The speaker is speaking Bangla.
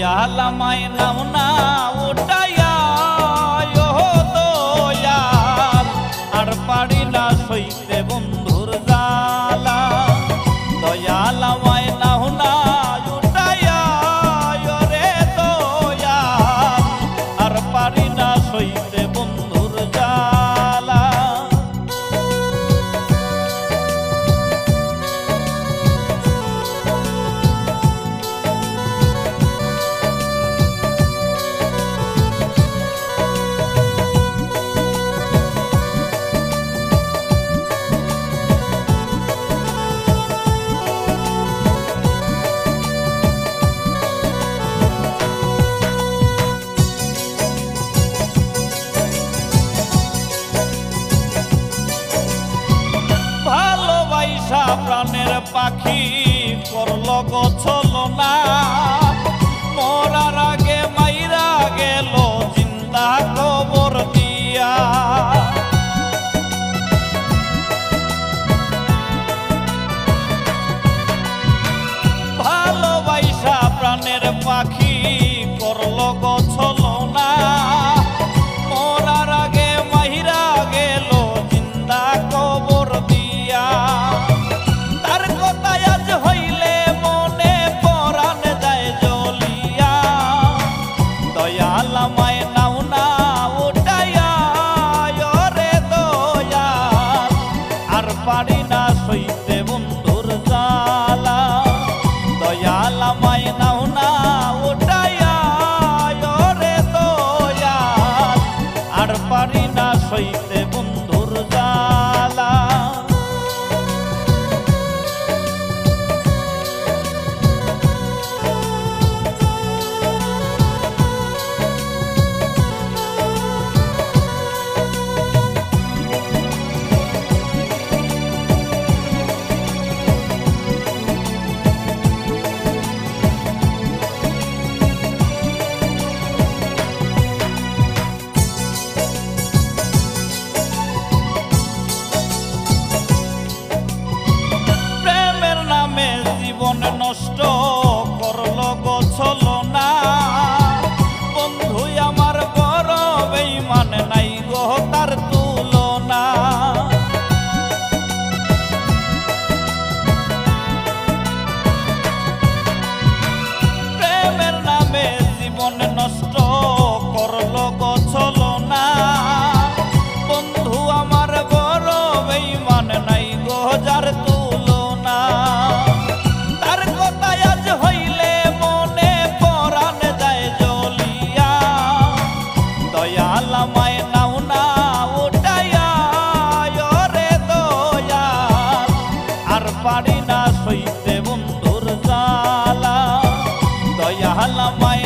या मायना उना उठाया Bogotá. ama নষ্ট করল গছল না বন্ধু, আমার বড় মানে নাই গো তার তুলনা। প্রেমের নামে জীবন নষ্ট হইতে বন্ধুর জালা দয়াল মায়